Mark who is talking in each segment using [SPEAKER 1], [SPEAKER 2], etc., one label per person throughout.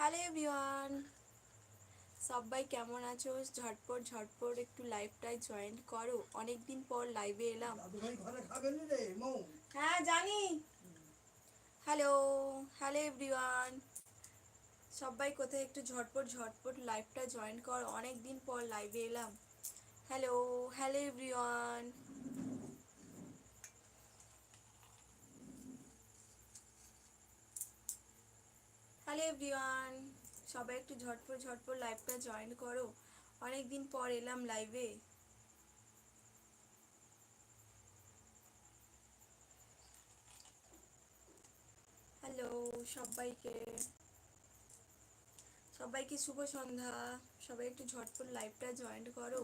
[SPEAKER 1] Hello everyone সবাই কেমন আছো? ঝটপট ঝটপট একটু লাইভটায় জয়েন করো। অনেক দিন পর লাইভে এলাম। হ্যাঁ জানি। হ্যালো হ্যালো এভরিওয়ান সবাই কোথায় একটু ঝটপট ঝটপট লাইভটা জয়েন কর। অনেক দিন পর লাইভে এলাম। Hello hello everyone hello everyone, সবাই একটু ঝটপট ঝটপট লাইভটা জয়েন করো। অনেক দিন পর এলাম লাইভে হ্যালো সবাইকে। সবাইকে শুভ সন্ধ্যা। সবাই একটু ঝটপট লাইভটা জয়েন করো।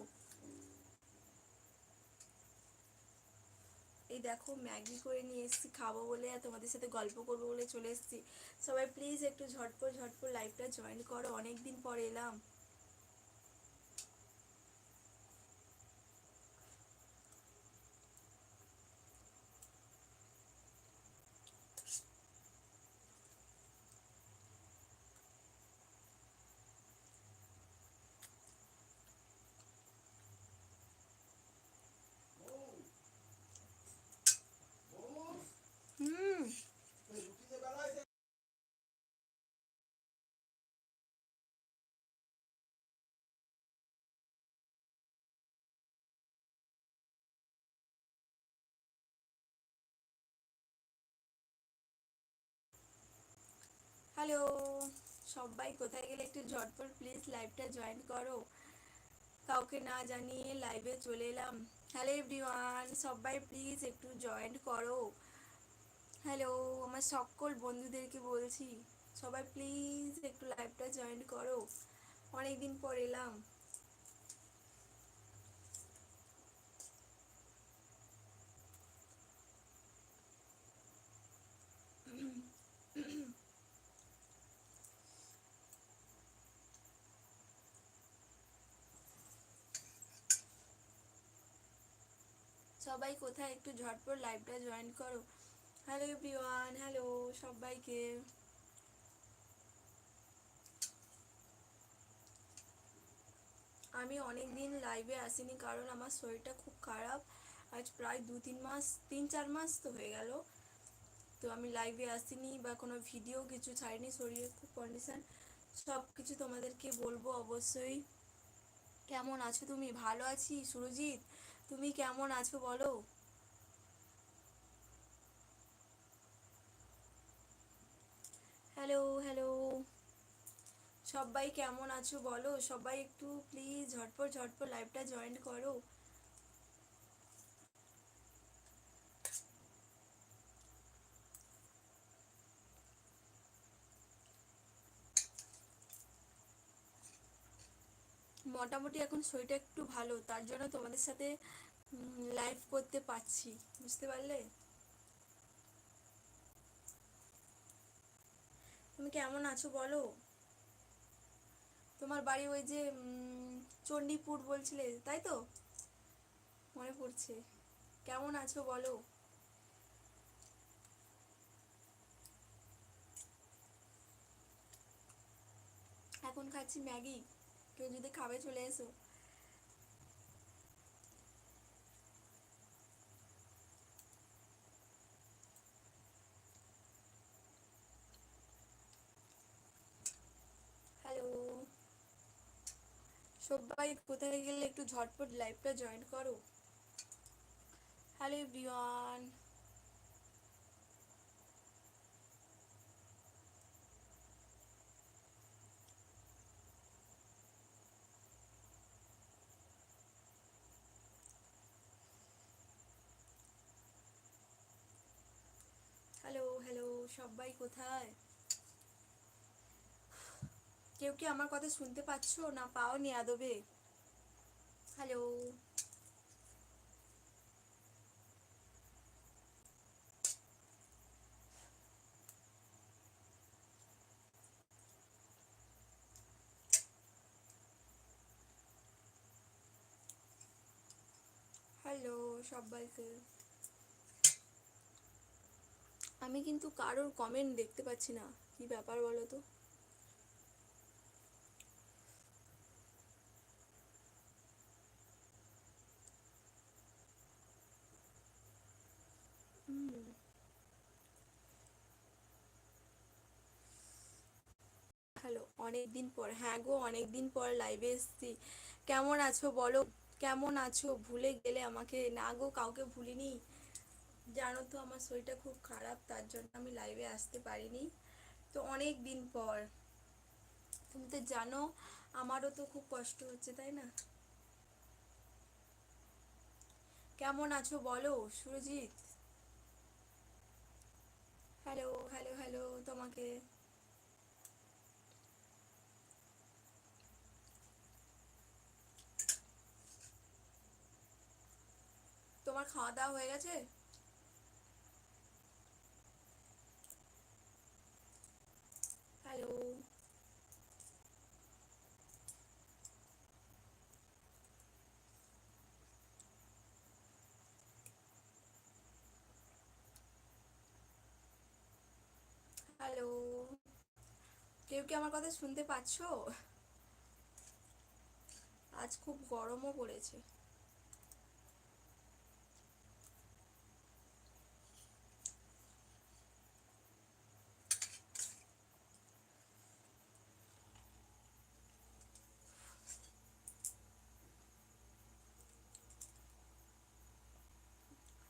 [SPEAKER 1] এই দেখো ম্যাগি করে নিয়ে এসেছি, খাব বলে আর তোমাদের সাথে গল্প করব বলে চলে এসেছি। সবাই প্লিজ একটু ঝটপট ঝটপট লাইভটা জয়েন করো। অনেক দিন পর এলাম। হ্যালো, সবাই কোথায় গেলে একটু ঝটপট প্লিজ লাইভটা জয়েন করো। কাউকে না জানিয়ে লাইভে চলে এলাম। হ্যালো এভরিওয়ান সবাই প্লিজ একটু জয়েন করো। হ্যালো আমার সকল বন্ধুদেরকে বলছি, সবাই প্লিজ একটু লাইভটা জয়েন করো। অনেক দিন পর এলাম। সবাই কোথায়? একটু ঝটপট লাইভটা জয়েন করো। হ্যালো এভরিওয়ান হ্যালো সবাইকে। আমি অনেক দিন লাইভে আসিনি কারণ আমার শরীরটা খুব খারাপ। আজ প্রায় দু, তিন মাস, তিন, চার মাস তো হয়ে গেল। তো আমি লাইভে আসিনি বা কোনো ভিডিও কিছু ছাড়িনি, শরীরের খুব কন্ডিশন সব কিছু তোমাদেরকে বলব অবশ্যই। কেমন আছো তুমি? ভালো আছি? সুরজিৎ? তুমি কেমন আছো বলো? হ্যালো হ্যালো সবাই কেমন আছো বলো? সবাই একটু প্লিজ ঝটপট ঝটপট লাইভটা জয়েন করো। মোটামুটি এখন শরীরটা একটু ভালো, তার জন্য তোমাদের সাথে লাইভ করতে পারছি, বুঝতে পারলে? তুমি কেমন আছো বলো? তোমার বাড়ি ওই যে চণ্ডীপুর বলছিলে, তাই তো? মনে পড়ছে। কেমন আছো বলো? এখন খাচ্ছি ম্যাগি। কেউ যদি খাবে চলে এসো। সবাই কোথায় গেলে একটু ঝটপট লাইভটা জয়েন করো। হ্যালো এভরিওয়ান হ্যালো হ্যালো সবাই কোথায়? কেউ কি আমার কথা শুনতে পাচ্ছো? না পাওনি আদবে। হ্যালো হ্যালো সবাইকে আমি কিন্তু কারোর কমেন্ট দেখতে পাচ্ছি না। কি ব্যাপার বলো তো? হ্যালো, অনেকদিন পর। হ্যাঁ গো, অনেকদিন পর লাইভে এসছি। কেমন আছো বলো? কেমন আছো? ভুলে গেলে আমাকে না গো, কাউকে ভুলিনি? জানো তো আমার শরীরটা খুব খারাপ, তার জন্য আমি লাইভে আসতে পারিনি। তো অনেক দিন পর। তুমি তো জানো, আমারও তো খুব কষ্ট হচ্ছে, তাই না? কেমন আছো বলো, সুরজিৎ? হ্যালো হ্যালো হ্যালো তোমাকে। তোমার খাওয়া দাওয়া হয়ে গেছে? হ্যালো হ্যালো কেউ কি আমার কথা শুনতে পাচ্ছো? আজ খুব গরমও পড়েছে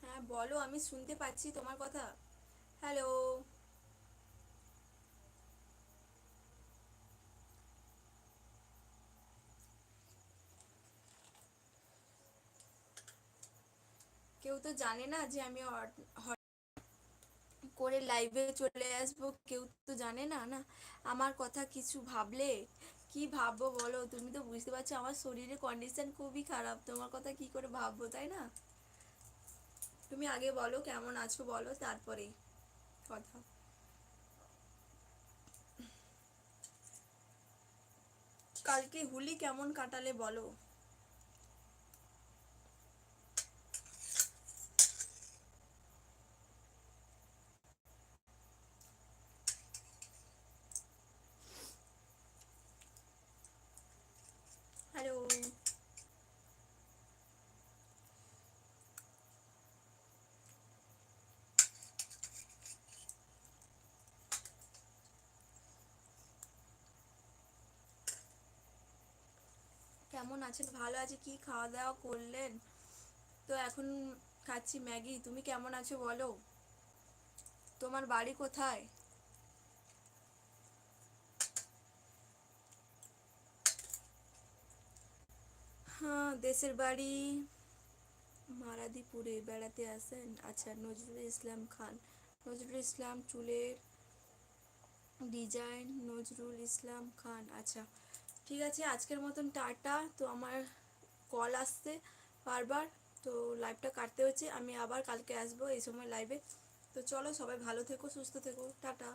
[SPEAKER 1] হ্যাঁ বলো, আমি শুনতে পাচ্ছি তোমার কথা। হ্যালো কেউ তো জানে না যে আমি করে লাইভে চলে আসব, কেউ তো জানে না না? আমার কথা কিছু ভাবলে? কি ভাববো বলো? তুমি তো বুঝতে পারছ, আমার শরীরের কন্ডিশন খুবই খারাপ, তোমার কথা কি করে ভাববো, তাই না? তুমি আগে বলো কেমন আছো বলো তারপরে কথা। কালকে হুলি কেমন কাটালে বলো হ্যালো কেমন আছেন? ভালো আছে। কি খাওয়া দাওয়া করলেন? তো এখন খাচ্ছি ম্যাগি। তুমি কেমন আছো বলো? তোমার বাড়ি কোথায়? হ্যাঁ দেশের বাড়ি মারাদিপুরে বেড়াতে আসেন আচ্ছা নজরুল ইসলাম খান। নজরুল ইসলাম চুলের ডিজাইন নজরুল ইসলাম খান। আচ্ছা ঠিক আছে, আজকের মতন টাটা। তো আমার কল আসছে বারবার, তো লাইভটা কাটতে হচ্ছে। আমি আবার কালকে আসব এই সময় লাইভে তো চলো সবাই ভালো থেকো, সুস্থ থেকো। টাটা।